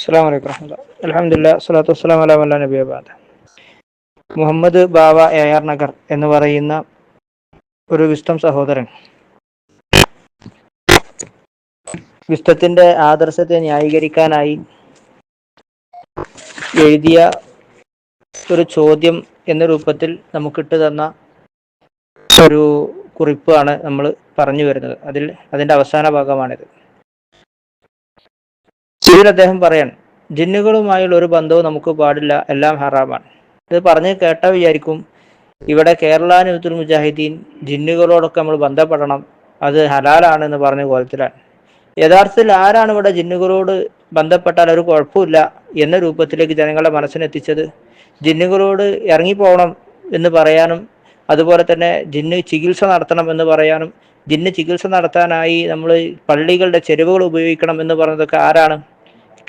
അസ്സാം വലൈക്കും വരഹമുല്ല അലഹമില്ല സ്വലാത്തു വസ്സലാം അലാം അല്ല നബി അബാദ് മുഹമ്മദ് ബാബ എ ആർ നഗർ എന്ന് പറയുന്ന ഒരു വിസ്തം സഹോദരൻ. വിസ്തത്തിന്റെ ആദർശത്തെ ന്യായീകരിക്കാനായി എഴുതിയ ഒരു ചോദ്യം എന്ന രൂപത്തിൽ നമുക്കിട്ട് തന്ന ഒരു കുറിപ്പാണ് നമ്മൾ പറഞ്ഞു വരുന്നത്. അതിൽ അതിന്റെ അവസാന ഭാഗമാണിത്. ഇതിൽ അദ്ദേഹം പറയാൻ ജിന്നുകളുമായുള്ള ഒരു ബന്ധവും നമുക്ക് പാടില്ല എല്ലാം ഹറാമാണ്. ഇത് പറഞ്ഞ് കേട്ട വിചാരിക്കും ഇവിടെ കേരള ന്യൂത്തുൽ മുജാഹിദ്ദീൻ ജിന്നുകളോടൊക്കെ നമ്മൾ ബന്ധപ്പെടണം അത് ഹലാലാണ് എന്ന് പറഞ്ഞ കോലത്തിലാണ്. യഥാർത്ഥത്തിൽ ആരാണ് ഇവിടെ ജിന്നുകളോട് ബന്ധപ്പെട്ടാൽ ഒരു കുഴപ്പമില്ല എന്ന രൂപത്തിലേക്ക് ജനങ്ങളുടെ മനസ്സിനെത്തിച്ചത് ജിന്നുകളോട് ഇറങ്ങിപ്പോകണം എന്ന് പറയാനും അതുപോലെ തന്നെ ജിന്ന് ചികിത്സ നടത്തണം എന്ന് പറയാനും ജിന്ന് ചികിത്സ നടത്താനായി നമ്മൾ പള്ളികളുടെ ചെരുവുകൾ ഉപയോഗിക്കണം എന്ന് പറഞ്ഞതൊക്കെ ആരാണ്?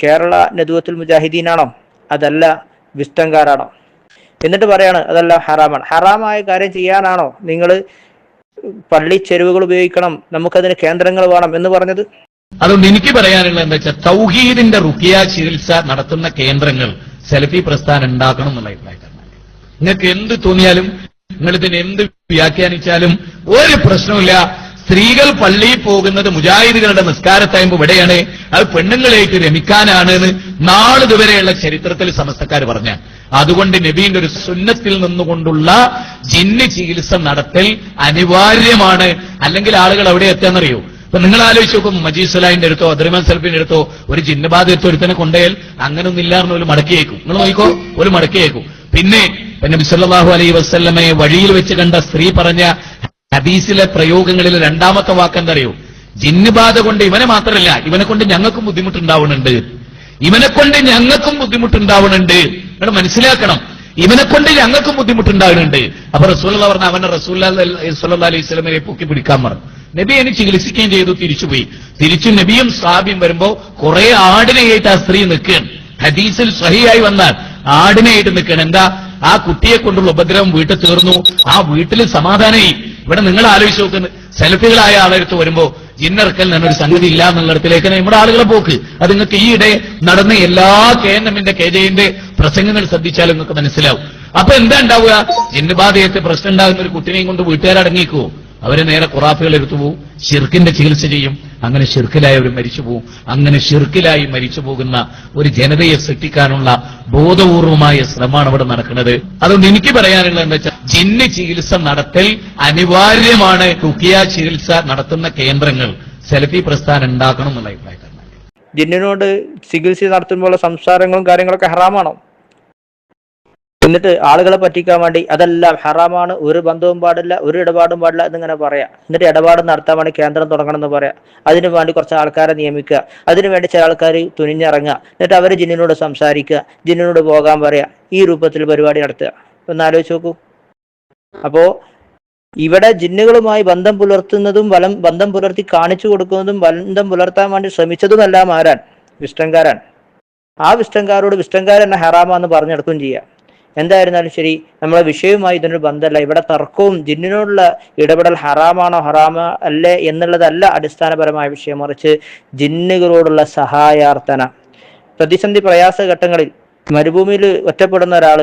കേരള നദുവത്തുൽ മുജാഹിദീനാണോ? അതല്ല വിസ്തങ്കാരാണോ എന്നിട്ട് പറയാണ് അതല്ല ഹറാമാണ്. ഹറാമായ കാര്യം ചെയ്യാനാണോ? നിങ്ങൾ പള്ളി ചെരുവുകൾ ഉപയോഗിക്കണം നമുക്കതിന് കേന്ദ്രങ്ങൾ വേണം എന്ന് പറഞ്ഞത്? അതുകൊണ്ട് എനിക്ക് പറയാനുള്ളത് എന്താ വെച്ചാൽ തൗഹീദിന്റെ റുക്കിയ ചികിത്സ നടത്തുന്ന കേന്ദ്രങ്ങൾ സെലഫി പ്രസ്ഥാനം ഉണ്ടാക്കണം എന്നുള്ള അഭിപ്രായക്കാരനാണ്. നിങ്ങൾക്ക് എന്ത് തോന്നിയാലും നിങ്ങൾ ഇതിനെ എന്ത് വ്യാഖ്യാനിച്ചാലും ഒരു പ്രശ്നമില്ല സ്ത്രീകൾ പള്ളിയിൽ പോകുന്നത് മുജാഹിദുകളുടെ നിസ്കാരത്തയമ്പ് ഇവിടെയാണ്. അത് പെണ്ണുങ്ങളേക്ക് രമിക്കാനാണ് എന്ന് നാളിതുവരെയുള്ള ചരിത്രത്തിൽ സമസ്തക്കാർ പറഞ്ഞ. അതുകൊണ്ട് നബീന്റെ ഒരു സുന്നത്തിൽ നിന്നുകൊണ്ടുള്ള ജിന്ന് ചികിത്സ നടത്തൽ അനിവാര്യമാണ്. അല്ലെങ്കിൽ ആളുകൾ അവിടെ എത്താന്നറിയോ? ഇപ്പൊ നിങ്ങൾ ആലോചിച്ച് നോക്കും മജീദ് സലാഹിന്റെ അടുത്തോ അദ്രിമൻ സൽഫിന്റെ അടുത്തോ ഒരു ജിന്നബാധ എടുത്തോ ഒരുത്തനെ കൊണ്ടുപോയാൽ അങ്ങനൊന്നും ഇല്ലാന്ന് ഒരു മടക്കിയേക്കും നിങ്ങൾ നോക്കിക്കോ ഒരു മടക്കിയേക്കും പിന്നെ നബി സല്ലല്ലാഹു അലൈഹി വസല്ലമയെ വഴിയിൽ വെച്ച് കണ്ട സ്ത്രീ പറഞ്ഞ ഹദീസിലെ പ്രയോഗങ്ങളിൽ രണ്ടാമത്തെ വാക്കെന്തറിയോ ജിന്നുബാധ കൊണ്ട് ഇവനെ മാത്രമല്ല ഇവനെ കൊണ്ട് ഞങ്ങൾക്കും ബുദ്ധിമുട്ടുണ്ടാവുന്നുണ്ട് ഇവനെ കൊണ്ട് ഞങ്ങൾക്കും ബുദ്ധിമുട്ടുണ്ടാവുന്നുണ്ട് നിങ്ങൾ മനസ്സിലാക്കണം ഇവനെ കൊണ്ട് ഞങ്ങൾക്കും ബുദ്ധിമുട്ടുണ്ടാകുന്നുണ്ട് അപ്പൊ റസൂൽ പറഞ്ഞ അവനെ റസൂൽ സല്ലാ അലൈഹി സ്വലമിനെ പൊക്കി പിടിക്കാൻ പറഞ്ഞു. നബി എന്നെ ചികിത്സിക്കുകയും ചെയ്തു തിരിച്ചുപോയി. തിരിച്ചു നബിയും സാബിയും വരുമ്പോ കുറെ ആടിനെയായിട്ട് ആ സ്ത്രീ നിൽക്കുകയാണ്. ഹദീസിൽ സഹിയായി വന്നാൽ ആടിനെയായിട്ട് നിൽക്കണം എന്താ? ആ കുട്ടിയെ കൊണ്ടുള്ള ഉപദ്രവം വീട്ടിൽ തീർന്നു. ആ വീട്ടിൽ സമാധാനമായി. ഇവിടെ നിങ്ങൾ ആലോചിച്ച് നോക്കുന്നത് സെൽഫികളായ ആളെടുത്ത് വരുമ്പോ ജിന്നർക്കൽ എന്നൊരു സംഗതി ഇല്ല എന്നുള്ളിടത്തിലേക്ക് നമ്മുടെ ആളുകളെ പോക്ക്. അത് നിങ്ങൾക്ക് ഈയിടെ നടന്ന എല്ലാ കെ എൻ എമ്മിന്റെ കെ ജെന്റെ പ്രസംഗങ്ങൾ ശ്രദ്ധിച്ചാൽ നിങ്ങൾക്ക് മനസ്സിലാവും. അപ്പൊ എന്താ ഉണ്ടാവുക? ജിന്നുബാധയത്തെ പ്രശ്നം ഉണ്ടാകുന്ന ഒരു കുട്ടിനെയും കൊണ്ട് വീട്ടുകാരടങ്ങിക്കുവോ അവരെ നേരെ ഖുറാഫുകൾ എടുത്തു പോവും. ഷിർക്കിന്റെ ചികിത്സ ചെയ്യും. അങ്ങനെ ഷിർക്കിലായി അവർ മരിച്ചു പോകും അങ്ങനെ ഷിർക്കിലായി മരിച്ചു പോകുന്ന ഒരു ജനതയെ സൃഷ്ടിക്കാനുള്ള ബോധപൂർവമായ ശ്രമമാണ് ഇവിടെ നടക്കുന്നത്. അതുകൊണ്ട് എനിക്ക് പറയാനുള്ളത് എന്താ വെച്ചാൽ ജിന്ന് ചികിത്സ നടത്തൽ അനിവാര്യമാണ്. റുക്കിയ ചികിത്സ നടത്തുന്ന കേന്ദ്രങ്ങൾ സെലഫി പ്രസ്ഥാനം ഉണ്ടാക്കണം എന്നുള്ള അഭിപ്രായക്കാരനാണ് ജിന്നിനോട് ചികിത്സ നടത്തുമ്പോഴുള്ള സംസാരങ്ങളും കാര്യങ്ങളൊക്കെ ഹറാമാണോ? എന്നിട്ട് ആളുകളെ പറ്റിക്കാൻ വേണ്ടി അതെല്ലാം ഹറാമാണ്. ഒരു ബന്ധവും പാടില്ല ഒരു ഇടപാടും പാടില്ല എന്നിങ്ങനെ പറയാം. എന്നിട്ട് ഇടപാട് നടത്താൻ വേണ്ടി കേന്ദ്രം തുടങ്ങണം എന്ന് പറയാം. അതിനു വേണ്ടി കുറച്ച് ആൾക്കാരെ നിയമിക്കുക. അതിനു വേണ്ടി ചില ആൾക്കാർ തുനിഞ്ഞിറങ്ങുക. എന്നിട്ട് അവർ ജിന്നിനോട് സംസാരിക്കുക. ജിന്നിനോട് പോകാൻ പറയാ. ഈ രൂപത്തിൽ പരിപാടി നടത്തുക. ഒന്ന് ആലോചിച്ച് നോക്കൂ. അപ്പോ ഇവിടെ ജിന്നുകളുമായി ബന്ധം പുലർത്തുന്നതും വലം ബന്ധം പുലർത്തി കാണിച്ചു കൊടുക്കുന്നതും ബന്ധം പുലർത്താൻ വേണ്ടി ശ്രമിച്ചതുമെല്ലാം ആരാൻ വിഷ്ടങ്കാരാൻ ആ വിഷ്ടങ്കാരോട് വിഷ്ടംകാരൻ ഹറാമാന്ന് പറഞ്ഞെടുക്കുകയും ചെയ്യാം. എന്തായിരുന്നാലും ശരി നമ്മളെ വിഷയവുമായി ഇതിനൊരു ബന്ധമല്ല. ഇവിടെ തർക്കവും ജിന്നിനോടുള്ള ഇടപെടൽ ഹറാമാണോ ഹറാമ അല്ലേ എന്നുള്ളതല്ല അടിസ്ഥാനപരമായ വിഷയം. മറിച്ച് ജിന്നുകളോടുള്ള സഹായാർത്ഥന. പ്രതിസന്ധി പ്രയാസ ഘട്ടങ്ങളിൽ മരുഭൂമിയിൽ ഒറ്റപ്പെടുന്ന ഒരാൾ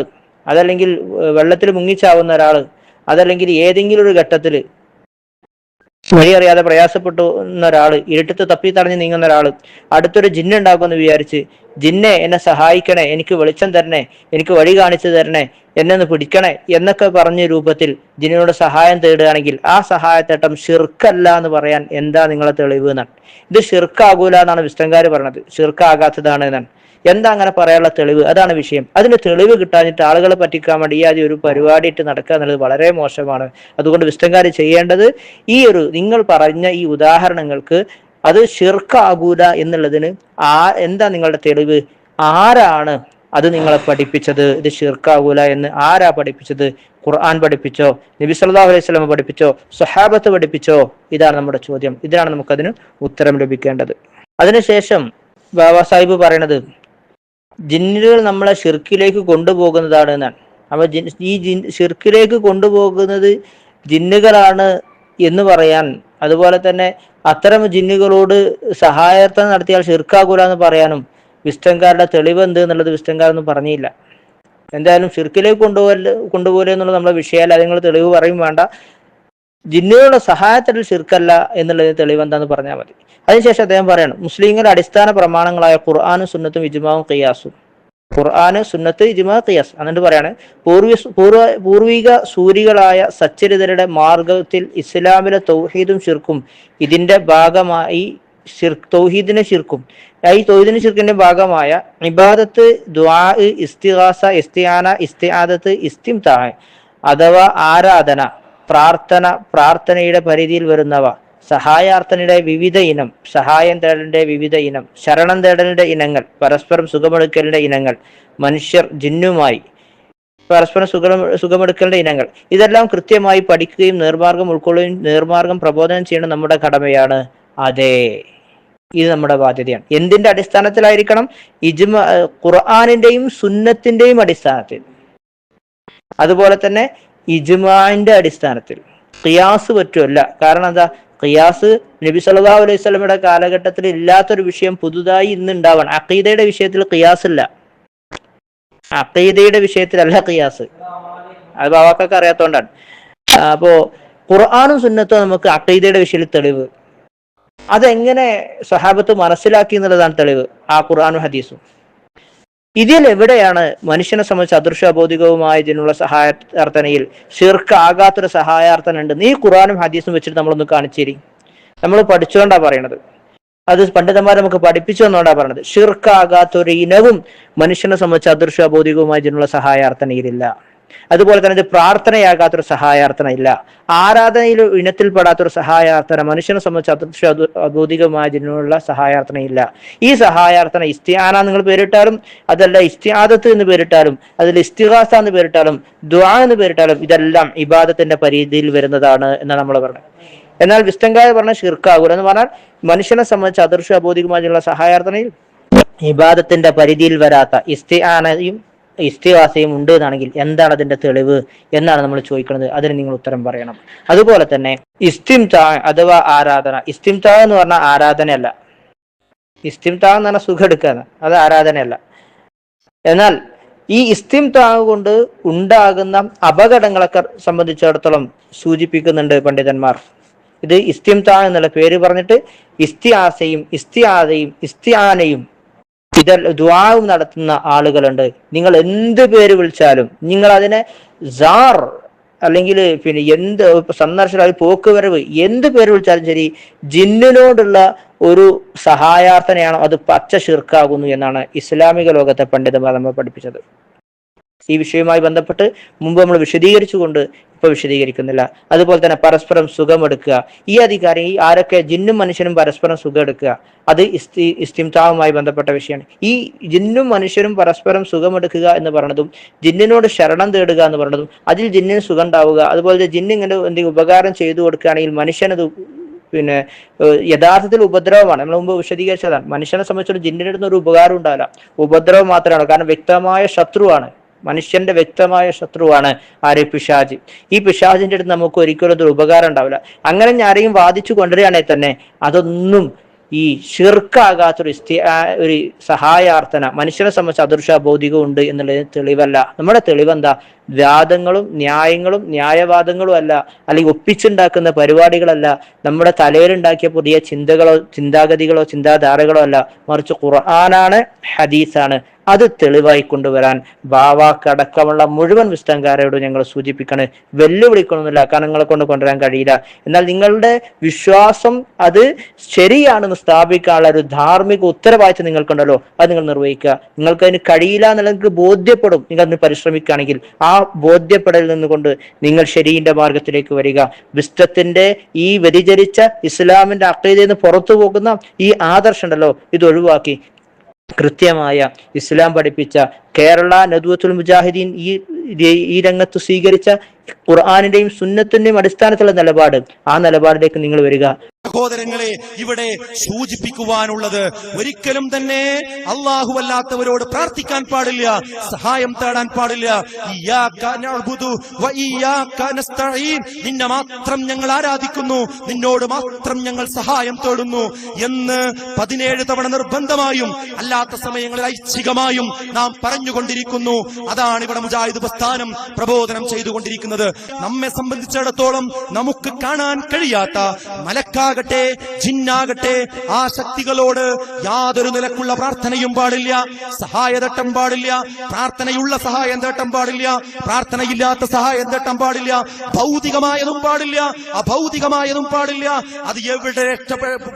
അതല്ലെങ്കിൽ വെള്ളത്തിൽ മുങ്ങിച്ചാവുന്ന ഒരാൾ അതല്ലെങ്കിൽ ഏതെങ്കിലും ഒരു ഘട്ടത്തിൽ വഴി അറിയാതെ പ്രയാസപ്പെടുന്ന ഒരാൾ ഇരുട്ടത്ത് തപ്പി തടഞ്ഞ് നീങ്ങുന്ന ഒരാൾ അടുത്തൊരു ജിന്നുണ്ടാക്കുമെന്ന് വിചാരിച്ച് ജിന്നെ എന്നെ സഹായിക്കണേ എനിക്ക് വെളിച്ചം തരണേ എനിക്ക് വഴി കാണിച്ചു തരണേ എന്നെ ഒന്ന് പിടിക്കണേ എന്നൊക്കെ പറഞ്ഞ രൂപത്തിൽ ജിന്നിനോട് സഹായം തേടുകയാണെങ്കിൽ ആ സഹായത്തേട്ടം ഷിർക്കല്ല എന്ന് പറയാൻ എന്താ നിങ്ങളെ തെളിവ് എന്നാണ്. ഇത് ഷിർക്കാകൂല എന്നാണ് വിസ്തങ്കാര് പറഞ്ഞത്. ഷിർക്കാകാത്തതാണ് എന്നാണ്. എന്താ അങ്ങനെ പറയാനുള്ള തെളിവ്? അതാണ് വിഷയം. അതിന് തെളിവ് കിട്ടാഞ്ഞിട്ട് ആളുകളെ പറ്റിക്കാൻ വേണ്ടി ഈ ഒരു പരിപാടിയിട്ട് നടക്കുക എന്നുള്ളത് വളരെ മോശമാണ്. അതുകൊണ്ട് വിസ്തംകാർ ചെയ്യേണ്ടത് ഈ ഒരു നിങ്ങൾ പറഞ്ഞ ഈ ഉദാഹരണങ്ങൾക്ക് അത് ശിർക്കാകൂല എന്നുള്ളതിന് ആ എന്താ നിങ്ങളുടെ തെളിവ്? ആരാണ് അത് നിങ്ങളെ പഠിപ്പിച്ചത്? ഇത് ഷിർക്കാകൂല എന്ന് ആരാ പഠിപ്പിച്ചത്? ഖുർആൻ പഠിപ്പിച്ചോ? നബി സല്ലല്ലാഹു അലൈഹി വസല്ലം പഠിപ്പിച്ചോ? സ്വഹാബത്ത് പഠിപ്പിച്ചോ? ഇതാണ് നമ്മുടെ ചോദ്യം. ഇതിനാണ് നമുക്കതിന് ഉത്തരം ലഭിക്കേണ്ടത്. അതിനുശേഷം ബാബാ സാഹിബ് പറയണത് ജിന്നുകൾ നമ്മളെ ഷിർക്കിലേക്ക് കൊണ്ടുപോകുന്നതാണ് എന്നാണ് അപ്പൊ ഈ ജിൻ ഷിർക്കിലേക്ക് കൊണ്ടുപോകുന്നത് ജിന്നുകളാണ് എന്ന് പറയാൻ അതുപോലെ തന്നെ അത്തരം ജിന്നുകളോട് സഹായത്തെ നടത്തിയാൽ ഷിർക്കാകൂല എന്ന് പറയാനും വിസ്റ്റംകാരുടെ തെളിവ് എന്ത് എന്നുള്ളത് വിസ്റ്റംകാരൊന്നും പറഞ്ഞില്ല. എന്തായാലും ഷിർക്കിലേക്ക് കൊണ്ടുപോകൽ കൊണ്ടുപോലെ എന്നുള്ളത് നമ്മളെ വിഷയമല്ല. അതിനുള്ള തെളിവ് പറയും വേണ്ട. ജിന്നുകളുടെ സഹായത്തിൽ ഷിർക്കല്ല എന്നുള്ളതിന് തെളിവ് എന്താന്ന് പറഞ്ഞാൽ മതി. അതിനുശേഷം അദ്ദേഹം പറയണം മുസ്ലിങ്ങളുടെ അടിസ്ഥാന പ്രമാണങ്ങളായ ഖുർആാനും സുന്നത്തും ഇജ്മാവും ഖിയാസും. ഖുർആാന് സുന്നത്ത് ഇജ്മാ ഖിയാസ്. എന്നിട്ട് പറയാണ് പൂർവി പൂർവ പൂർവിക സൂരികളായ സച്ചരിതരുടെ മാർഗത്തിൽ ഇസ്ലാമിലെ തൗഹീദും ഷിർക്കും ഇതിന്റെ ഭാഗമായി തൗഹീദിനെ ഷിർക്കും ഈ തൗഹീദിന് ഷിർക്കിന്റെ ഭാഗമായ ഇബാദത്ത് ദ്വാ ഇസ്തിഹാസ ഇസ്തിയാന ഇസ്തിയാദത്ത് ഇസ്തിംതാ അഥവാ ആരാധന. പ്രാർത്ഥന പ്രാർത്ഥനയുടെ പരിധിയിൽ വരുന്നവ. സഹായാർത്ഥനയുടെ വിവിധ ഇനം സഹായം തേടലിന്റെ വിവിധ ഇനം ശരണം തേടലിന്റെ ഇനങ്ങൾ പരസ്പരം സുഖമെടുക്കലിന്റെ ഇനങ്ങൾ മനുഷ്യർ ജിന്നുമായി പരസ്പരം സുഖം സുഖമെടുക്കലിന്റെ ഇനങ്ങൾ. ഇതെല്ലാം കൃത്യമായി പഠിക്കുകയും നേർമാർഗം ഉൾക്കൊള്ളുകയും നേർമാർഗം പ്രബോധനം ചെയ്യണം നമ്മുടെ കടമയാണ്. അതെ. ഇത് നമ്മുടെ ബാധ്യതയാണ്. എന്തിന്റെ അടിസ്ഥാനത്തിലായിരിക്കണം? ഇജ്മ ഖുർആാനിന്റെയും സുന്നത്തിന്റെയും അടിസ്ഥാനത്തിൽ. അതുപോലെ തന്നെ ഇജ്മാന്റെ അടിസ്ഥാനത്തിൽ. ഖിയാസ് പറ്റുമല്ല. കാരണം എന്താ? ഖിയാസ് നബി സല്ലാ അലൈഹി സ്വലമിയുടെ കാലഘട്ടത്തിൽ ഇല്ലാത്തൊരു വിഷയം പുതുതായി ഇന്ന് ഉണ്ടാവണം. അഖീദയുടെ വിഷയത്തിൽ ഖിയാസ് ഇല്ല. അഖീദയുടെ വിഷയത്തിലല്ല ഖിയാസ്. അത് ബാവാക്കൊക്കെ അറിയാത്തോണ്ടാണ്. അപ്പോ ഖുർആാനും സുന്നത്തും നമുക്ക് അഖീദയുടെ വിഷയത്തിൽ തെളിവ്. അതെങ്ങനെ സഹാബത്ത് മനസ്സിലാക്കി എന്നുള്ളതാണ് തെളിവ്. ആ ഖുർആാനും ഹദീസും. ഇതിൽ എവിടെയാണ് മനുഷ്യനെ സംബന്ധിച്ച് അദൃശ്യബോധികവുമായ ഇതിനുള്ള സഹായാർത്ഥനയിൽ ഷിർക്ക് ആകാത്തൊരു സഹായാർത്ഥന ഉണ്ട് നീ ഖുറാനും ഹദീസും വെച്ചിട്ട് നമ്മളൊന്ന് കാണിച്ചേരി. നമ്മൾ പഠിച്ചുകൊണ്ടാ പറയണത്. അത് പണ്ഡിതന്മാർ നമുക്ക് പഠിപ്പിച്ചു എന്നുകൊണ്ടാ പറയണത്. ഷിർക്കാകാത്തൊരു ഇനവും മനുഷ്യനെ സംബന്ധിച്ച് അദൃശ്യബോധികവുമായ ഇതിനുള്ള സഹായാർത്ഥനയിലില്ല. അതുപോലെ തന്നെ ഇത് പ്രാർത്ഥനയാകാത്തൊരു സഹായാർത്ഥന ഇല്ല ആരാധനയിൽ ഇനത്തിൽപ്പെടാത്തൊരു സഹായാർത്ഥന മനുഷ്യനെ സംബന്ധിച്ച് അബോധികമായ സഹായാർത്ഥന സഹായാർത്ഥനയില്ല. ഈ സഹായാർത്ഥന ഇസ്തിയാന നിങ്ങൾ പേരിട്ടാലും അതല്ല ഇസ്തിയാദത്ത് എന്ന് പേരിട്ടാലും അതിൽ ഇസ്തിഹാസ എന്ന് പേരിട്ടാലും ദ്വാ എന്ന് പേരിട്ടാലും ഇതെല്ലാം ഇബാദത്തിന്റെ പരിധിയിൽ വരുന്നതാണ് എന്നാണ് നമ്മൾ പറഞ്ഞത്. എന്നാൽ വിസ്തങ്കായ പറഞ്ഞ ഷിർക്കാകൂല എന്ന് പറഞ്ഞാൽ മനുഷ്യനെ സംബന്ധിച്ച് അദൃശ്യ അബോധികമായുള്ള സഹായാർത്ഥനയിൽ ഇബാദത്തിന്റെ പരിധിയിൽ വരാത്ത ഇസ്തിയാനയും ഇസ്തിവാസയും ഉണ്ട് എന്നാണെങ്കിൽ എന്താണ് അതിന്റെ തെളിവ് എന്നാണ് നമ്മൾ ചോദിക്കുന്നത്. അതിന് നിങ്ങൾ ഉത്തരം പറയണം. അതുപോലെ തന്നെ ഇസ്തിംതാ അഥവാ ആരാധന. ഇസ്തിംതാ എന്ന് പറഞ്ഞാൽ ആരാധനയല്ല. ഇസ്തിംതാ എന്ന് പറഞ്ഞാൽ സുഖം എടുക്കുക അത് ആരാധനയല്ല. എന്നാൽ ഈ ഇസ്തിംതാവ് കൊണ്ട് ഉണ്ടാകുന്ന അപകടങ്ങളൊക്കെ സംബന്ധിച്ചിടത്തോളം സൂചിപ്പിക്കുന്നുണ്ട് പണ്ഡിതന്മാർ. ഇത് ഇസ്തിംതാ എന്നുള്ള പേര് പറഞ്ഞിട്ട് ഇസ്തിയാസയും ഇസ്തിയാദയും ഇസ്തിയാനയും ഇതൽ ദ്വാവും നടത്തുന്ന ആളുകളുണ്ട്. നിങ്ങൾ എന്ത് പേര് വിളിച്ചാലും നിങ്ങൾ അതിനെ സാർ അല്ലെങ്കിൽ പിന്നെ എന്ത് സന്ദർശനം പോക്ക് പോക്കുവരവ് എന്ത് പേര് വിളിച്ചാലും ശരി ജിന്നിനോടുള്ള ഒരു സഹായാർത്ഥനയാണോ അത് പച്ച ശിർക്കാകുന്നു എന്നാണ് ഇസ്ലാമിക ലോകത്തെ പണ്ഡിതന്മാർ നമ്മൾ പഠിപ്പിച്ചത്. ഈ വിഷയവുമായി ബന്ധപ്പെട്ട് മുമ്പ് നമ്മൾ വിശദീകരിച്ചുകൊണ്ട് ഇപ്പൊ വിശദീകരിക്കുന്നില്ല. അതുപോലെ തന്നെ പരസ്പരം സുഖമെടുക്കുക ഈ അധികാരം ഈ ആരൊക്കെ ജിന്നും മനുഷ്യനും പരസ്പരം സുഖം എടുക്കുക അത് ഇസ്തി ഇസ്തിംതാവുമായി ബന്ധപ്പെട്ട വിഷയമാണ്. ഈ ജിന്നും മനുഷ്യരും പരസ്പരം സുഖമെടുക്കുക എന്ന് പറയുന്നതും ജിന്നിനോട് ശരണം തേടുക എന്ന് പറയുന്നതും അതിൽ ജിന്നിന് സുഖം ഉണ്ടാവുക അതുപോലെ ജിന്ന് ഇങ്ങനെ എന്തെങ്കിലും ഉപകാരം ചെയ്തു കൊടുക്കുകയാണെങ്കിൽ മനുഷ്യനത് പിന്നെ യഥാർത്ഥത്തിൽ ഉപദ്രവമാണ്. നമ്മൾ മുമ്പ് വിശദീകരിച്ചതാണ്. മനുഷ്യനെ സംബന്ധിച്ചിടത്തോളം ജിന്നിനടുന്ന ഒരു ഉപകാരം ഉണ്ടാവില്ല. ഉപദ്രവം മാത്രമാണ്. കാരണം വ്യക്തമായ ശത്രുവാണ്. മനുഷ്യന്റെ വ്യക്തമായ ശത്രുവാണ് ആര്? പിശാജ് ഈ പിശാജിന്റെ അടുത്ത് നമുക്ക് ഒരിക്കലും ഒരു ഉപകാരം ഉണ്ടാവില്ല. അങ്ങനെ ആരെയും വാദിച്ചു കൊണ്ടുവരികയാണെങ്കിൽ തന്നെ അതൊന്നും ഈ ഷിർക്കാകാത്തൊരു ഒരു സഹായാർത്ഥന മനുഷ്യനെ സംബന്ധിച്ച് അദൃശ്യ ബൗദ്ധികം ഉണ്ട് എന്നുള്ളതിന് തെളിവല്ല. നമ്മുടെ തെളിവെന്താ? വാദങ്ങളും ന്യായങ്ങളും ന്യായവാദങ്ങളും അല്ല അല്ലെങ്കിൽ ഒപ്പിച്ചുണ്ടാക്കുന്ന പരിപാടികളല്ല നമ്മുടെ തലയിലുണ്ടാക്കിയ പുതിയ ചിന്തകളോ ചിന്താഗതികളോ ചിന്താധാരകളോ അല്ല മറിച്ച് ഖുർആനാണ് ഹദീസാണ്. അത് തെളിവായി കൊണ്ടുവരാൻ ബാവാക്കടക്കമുള്ള മുഴുവൻ വിസ്തംകാരോട് ഞങ്ങൾ സൂചിപ്പിക്കണ്. വെല്ലുവിളിക്കണമെന്നില്ല കാരണം നിങ്ങളെ കൊണ്ട് കൊണ്ടുവരാൻ കഴിയില്ല. എന്നാൽ നിങ്ങളുടെ വിശ്വാസം അത് ശരിയാണെന്ന് സ്ഥാപിക്കാനുള്ള ഒരു ധാർമ്മിക ഉത്തരവാദിത്വം നിങ്ങൾക്കുണ്ടല്ലോ. അത് നിങ്ങൾ നിർവഹിക്കുക. നിങ്ങൾക്ക് അതിന് കഴിയില്ല എന്നുള്ള നിങ്ങൾക്ക് ബോധ്യപ്പെടും. നിങ്ങൾ അതിന് പരിശ്രമിക്കുകയാണെങ്കിൽ ആ ബോധ്യപ്പെടലിൽ നിന്നുകൊണ്ട് നിങ്ങൾ ശരിയുടെ മാർഗത്തിലേക്ക് വരിക. വിസ്തത്തിന്റെ ഈ വ്യതിചരിച്ച ഇസ്ലാമിന്റെ അക്കയിൽ നിന്ന് പുറത്തു പോകുന്ന ഈ ആദർശം ഉണ്ടല്ലോ. ഇത് ഒഴിവാക്കി. കൃത്യമായ ഇസ്ലാം പഠിപ്പിച്ച കേരള നദുവത്തുൽ മുജാഹിദീൻ ഈ ഈ രംഗത്ത് സ്വീകരിച്ച ഖുർആാനിന്റെയും സുന്നത്തിന്റെയും അടിസ്ഥാനത്തിലുള്ള നിലപാട് ആ നിലപാടിലേക്ക് നിങ്ങൾ വരിക. സഹോദരങ്ങളെ ഇവിടെ സൂചിപ്പിക്കുവാനുള്ളത് ഒരിക്കലും തന്നെ അള്ളാഹു അല്ലാത്തവരോട് പ്രാർത്ഥിക്കാൻ പാടില്ല സഹായം തേടാൻ പാടില്ല. നിന്നെ മാത്രം ഞങ്ങൾ ആരാധിക്കുന്നു നിന്നോട് മാത്രം ഞങ്ങൾ സഹായം തേടുന്നു എന്ന് പതിനേഴ് തവണ നിർബന്ധമായും അല്ലാത്ത സമയങ്ങളിൽ ഐച്ഛികമായും നാം പറഞ്ഞുകൊണ്ടിരിക്കുന്നു. അതാണ് ഇവിടെ മുജാഹിദ് പ്രസ്ഥാനം പ്രബോധനം ചെയ്തുകൊണ്ടിരിക്കുന്നത്. നമ്മെ സംബന്ധിച്ചിടത്തോളം നമുക്ക് കാണാൻ കഴിയാത്ത മലക്കാകട്ടെ ജിന്നാകട്ടെ ആ ശക്തികളോട് യാതൊരു നിലക്കുള്ള പ്രാർത്ഥനയും പാടില്ല സഹായ തട്ടം പാടില്ല പ്രാർത്ഥനയുള്ള സഹായം തട്ടം പാടില്ല പ്രാർത്ഥനയില്ലാത്ത സഹായം തട്ടം പാടില്ല ഭൗതികമായതും പാടില്ല അഭൗതികമായതും പാടില്ല അത് എവിടെ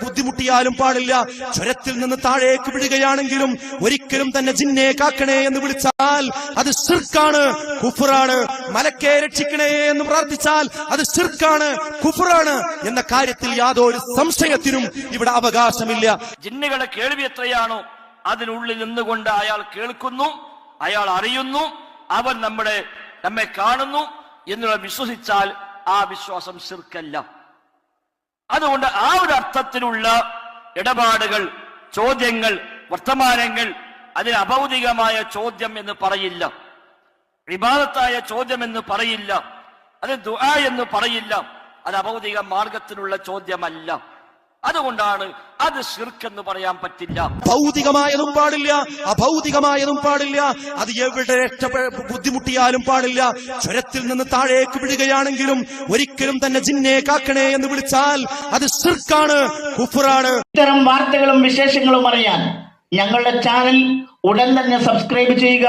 ബുദ്ധിമുട്ടിയാലും പാടില്ല ചുരത്തിൽ നിന്ന് താഴേക്ക് വിടുകയാണെങ്കിലും ഒരിക്കലും തന്നെ ജിന്നെ കാക്കണേ എന്ന് വിളിച്ചാൽ അത് ശിർക്കാണ് കുഫറാണ് മലക്കെ രക്ഷിക്കണേ എന്ന് പ്രാർത്ഥിച്ചാൽ അത് ശിർക്കാണ് കുഫറാണ് എന്ന കാര്യത്തിൽ യാതൊരു സംശയത്തിനും ഇവിടെ അവകാശമില്ല. ജിന്നുകളെ കേൾവി എത്രയാണോ അതിനുള്ളിൽ നിന്നുകൊണ്ട് അയാൾ കേൾക്കുന്നു അയാൾ അറിയുന്നു അവൻ നമ്മുടെ നമ്മെ കാണുന്നു എന്നുള്ള വിശ്വസിച്ചാൽ ആ വിശ്വാസം ശിർക്കല്ല. അതുകൊണ്ട് ആ ഒരു അർത്ഥത്തിലുള്ള ഇടപാടുകൾ ചോദ്യങ്ങൾ വർത്തമാനങ്ങൾ അതിന് അഭൗതികമായ ചോദ്യം എന്ന് പറയില്ല. വിവാദത്തായ ചോദ്യം എന്ന് പറയില്ല. അത് ദുആ എന്ന് പറയില്ല. അത് അഭൗതിക മാർഗത്തിനുള്ള ചോദ്യമല്ല. അതുകൊണ്ടാണ് അത് ശിർക്കെന്ന് എന്ന് പറയാൻ പറ്റില്ല. ഭൗതികമായതും പാടില്ല അഭൗതികമായതും പാടില്ല അത് എവിടെ ബുദ്ധിമുട്ടിയാലും പാടില്ല. ചുരത്തിൽ നിന്ന് താഴേക്ക് വിടുകയാണെങ്കിലും ഒരിക്കലും തന്നെ ജിന്നെ കാക്കണേ എന്ന് വിളിച്ചാൽ അത് ശിർക്കാണ് കുഫുറാണ്. ഇത്തരം വാർത്തകളും വിശേഷങ്ങളും അറിയാൻ ഞങ്ങളുടെ ചാനൽ ഉടൻ തന്നെ സബ്സ്ക്രൈബ് ചെയ്യുക.